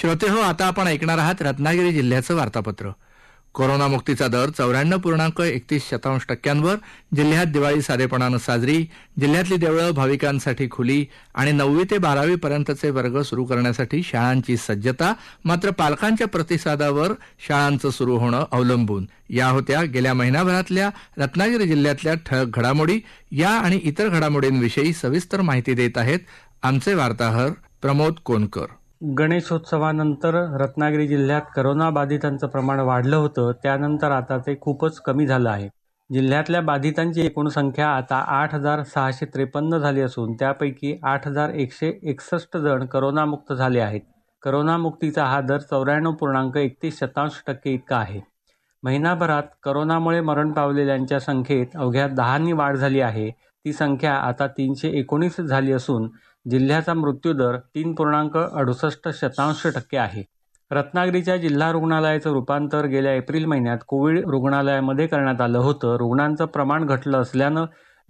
श्रोते हो आता आपण ऐकणार आहात रत्नागिरी जिल्ह्याचं वार्तापत्र. कोरोनामुक्तीचा दर चौऱ्याण्णव पूर्णांक एकतीस शतांश टक्क्यांवर जिल्ह्यात दिवाळी साधेपणानं साजरी जिल्ह्यातली देवळं भाविकांसाठी खुली आणि नववी ते बारावी पर्यंतचे वर्ग सुरू करण्यासाठी शाळांची सज्जता मात्र पालकांच्या प्रतिसादावर शाळांचं सुरू होणं अवलंबून. या होत्या गेल्या महिनाभरातल्या रत्नागिरी जिल्ह्यातल्या ठळक घडामोडी या आणि इतर घडामोडींविषयी सविस्तर माहिती देत आहेत आमचे वार्ताहर प्रमोद कोनकर. गणेशोत्सवानंतर रत्नागिरी जिल्ह्यात करोनाबाधितांचं प्रमाण वाढलं होतं. त्यानंतर आता ते खूपच कमी झालं आहे. जिल्ह्यातल्या बाधितांची एकूण संख्या आता आठ हजार सहाशे त्रेपन्न झाली असून त्यापैकी आठ हजार एकशे एकसष्ट जण करोनामुक्त झाले आहेत. करोनामुक्तीचा हा दर चौऱ्याण्णव पूर्णांक एकतीस शतांश टक्के इतका आहे. महिनाभरात करोनामुळे मरण पावलेल्यांच्या संख्येत अवघ्या दहानी वाढ झाली आहे. ती संख्या आता तीनशे एकोणीस झाली असून जिल्ह्याचा मृत्यूदर तीन पूर्णांक अडुसष्ट शतांश टक्के आहे. रत्नागिरीच्या जिल्हा रुग्णालयाचं रूपांतर गेल्या एप्रिल महिन्यात कोविड रुग्णालयामध्ये करण्यात आलं होतं. रुग्णांचं प्रमाण घटलं असल्यानं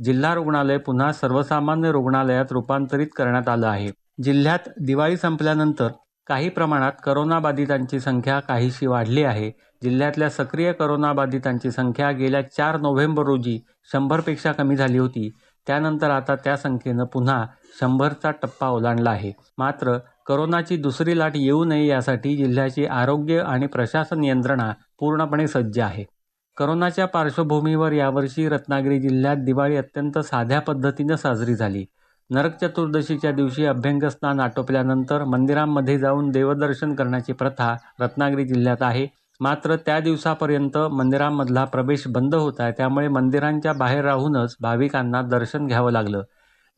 जिल्हा रुग्णालय पुन्हा सर्वसामान्य रुग्णालयात रूपांतरित करण्यात आलं आहे. जिल्ह्यात दिवाळी संपल्यानंतर काही प्रमाणात करोनाबाधितांची संख्या काहीशी वाढली आहे. जिल्ह्यातल्या सक्रिय करोनाबाधितांची संख्या गेल्या चार नोव्हेंबर रोजी शंभरपेक्षा कमी झाली होती. त्यानंतर आता त्या संख्येनं पुन्हा शंभरचा टप्पा ओलांडला आहे. मात्र करोनाची दुसरी लाट येऊ नये यासाठी जिल्ह्याची आरोग्य आणि प्रशासन यंत्रणा पूर्णपणे सज्ज आहे. करोनाच्या पार्श्वभूमीवर यावर्षी रत्नागिरी जिल्ह्यात दिवाळी अत्यंत साध्या पद्धतीनं साजरी झाली. नरक चतुर्दशीच्या दिवशी अभ्यंगस्नान आटोपल्यानंतर मंदिरांमध्ये जाऊन देवदर्शन करण्याची प्रथा रत्नागिरी जिल्ह्यात आहे. मात्र त्या दिवसापर्यंत मंदिरांमधला प्रवेश बंद होता त्यामुळे मंदिरांच्या बाहेर राहूनच भाविकांना दर्शन घ्यावं लागलं.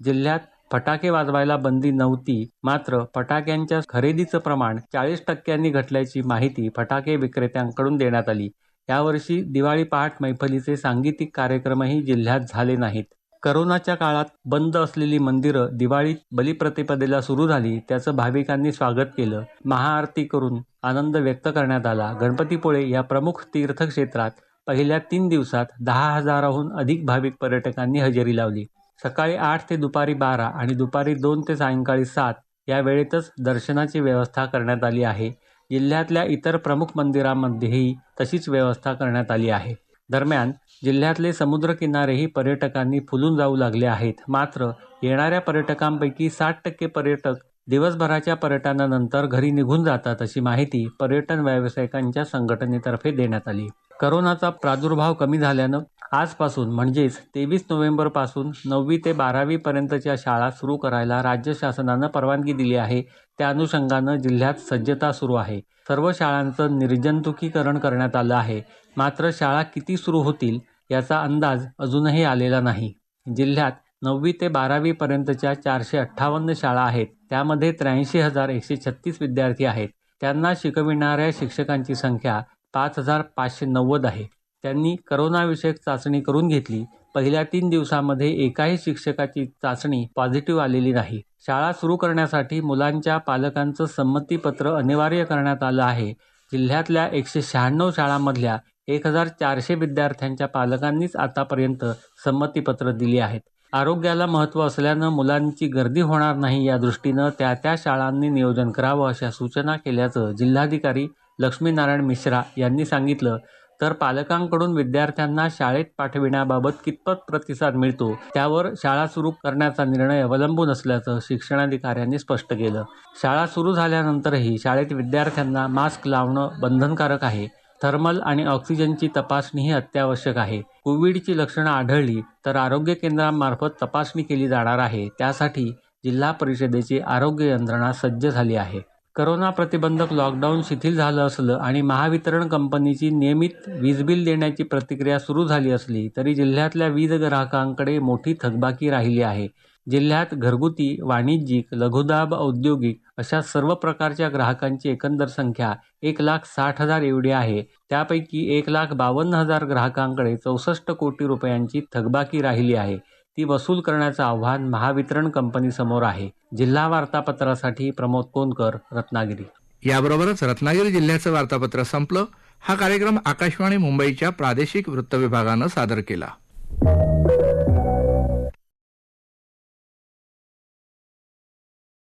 जिल्ह्यात फटाके वाजवायला बंदी नव्हती मात्र फटाक्यांच्या खरेदीचं प्रमाण चाळीस टक्क्यांनी घटल्याची माहिती फटाके विक्रेत्यांकडून देण्यात आली. यावर्षी दिवाळी पहाट मैफलीचे सांगीतिक कार्यक्रमही जिल्ह्यात झाले नाहीत. करोनाच्या काळात बंद असलेली मंदिरं दिवाळीत बलिप्रतिपदेला सुरू झाली त्याचं भाविकांनी स्वागत केलं. महाआरती करून आनंद व्यक्त करण्यात आला. गणपतीपुळे या प्रमुख तीर्थक्षेत्रात पहिल्या तीन दिवसात दहा हजाराहून अधिक भाविक पर्यटकांनी हजेरी लावली. सकाळी आठ ते दुपारी बारा आणि दुपारी दोन ते सायंकाळी सात या वेळेतच दर्शनाची व्यवस्था करण्यात आली आहे. जिल्ह्यातल्या इतर प्रमुख मंदिरांमध्येही तशीच व्यवस्था करण्यात आली आहे. दरम्यान जिल्ह्यातले समुद्रकिनारेही पर्यटकांनी फुलून जाऊ लागले आहेत. मात्र येणाऱ्या पर्यटकांपैकी साठ टक्के पर्यटक दिवसभराच्या पर्यटनानंतर घरी निघून जातात अशी माहिती पर्यटन व्यावसायिकांच्या संघटनेतर्फे देण्यात आली. करोनाचा प्रादुर्भाव कमी झाल्यानं आजपासून म्हणजेच तेवीस नोव्हेंबरपासून नववी ते बारावीपर्यंतच्या शाळा सुरू करायला राज्य शासनानं परवानगी दिली आहे. त्या अनुषंगानं जिल्ह्यात सज्जता सुरू आहे. सर्व शाळांचं निर्जंतुकीकरण करण्यात आलं आहे. मात्र शाळा किती सुरू होतील याचा अंदाज अजूनही आलेला नाही. जिल्ह्यात नववी ते बारावीपर्यंतच्या चारशे अठ्ठावन्न शाळा आहेत. त्यामध्ये त्र्याऐंशी हजार एकशे छत्तीस विद्यार्थी आहेत. त्यांना शिकविणाऱ्या शिक्षकांची संख्या पाच हजार पाचशे नव्वद आहे. त्यांनी करोनाविषयक चाचणी करून घेतली. पहिल्या तीन दिवसामध्ये एकाही शिक्षकाची चाचणी पॉझिटिव्ह आलेली नाही. शाळा सुरू करण्यासाठी मुलांच्या पालकांचं संमतीपत्र अनिवार्य करण्यात आलं आहे. जिल्ह्यातल्या एकशे शहाण्णव शाळांमधल्या एक हजार चारशे विद्यार्थ्यांच्या पालकांनीच आतापर्यंत संमतीपत्र दिली आहेत. आरोग्याला महत्त्व असल्यानं मुलांची गर्दी होणार नाही या दृष्टीनं त्या त्या शाळांनी नियोजन करावं अशा सूचना केल्याचं जिल्हाधिकारी लक्ष्मीनारायण मिश्रा यांनी सांगितलं. तर पालकांकडून विद्यार्थ्यांना शाळेत पाठविण्याबाबत कितपत प्रतिसाद मिळतो त्यावर शाळा सुरू करण्याचा निर्णय अवलंबून असल्याचं शिक्षणाधिकाऱ्यांनी स्पष्ट केलं. शाळा सुरू झाल्यानंतरही शाळेत विद्यार्थ्यांना मास्क लावणं बंधनकारक आहे. थर्मल आणि ऑक्सिजनची तपासणी ही अत्यावश्यक आहे. कोविडची लक्षणं आढळली तर आरोग्य केंद्रांमार्फत तपासणी केली जाणार आहे. त्यासाठी जिल्हा परिषदेची आरोग्य यंत्रणा सज्ज झाली आहे. करोना प्रतिबंधक लॉकडाऊन शिथिल झालं असलं आणि महावितरण कंपनीची नियमित वीज बिल देण्याची प्रतिक्रिया सुरू झाली असली तरी जिल्ह्यातल्या वीज ग्राहकांकडे मोठी थकबाकी राहिली आहे. जिल्ह्यात घरगुती वाणिज्यिक लघुदाब औद्योगिक अशा सर्व प्रकारच्या ग्राहकांची एकंदर संख्या एक लाख साठ हजार एवढी आहे. त्यापैकी एक लाख बावन्न हजार ग्राहकांकडे चौसष्ट कोटी रुपयांची थकबाकी राहिली आहे. ती वसूल करण्याचं आव्हान महावितरण कंपनीसमोर आहे. जिल्हा वार्तापत्रासाठी प्रमोद कोनकर रत्नागिरी. याबरोबरच रत्नागिरी जिल्ह्याचं वार्तापत्र संपलं. हा कार्यक्रम आकाशवाणी मुंबईच्या प्रादेशिक वृत्त विभागानं सादर केला.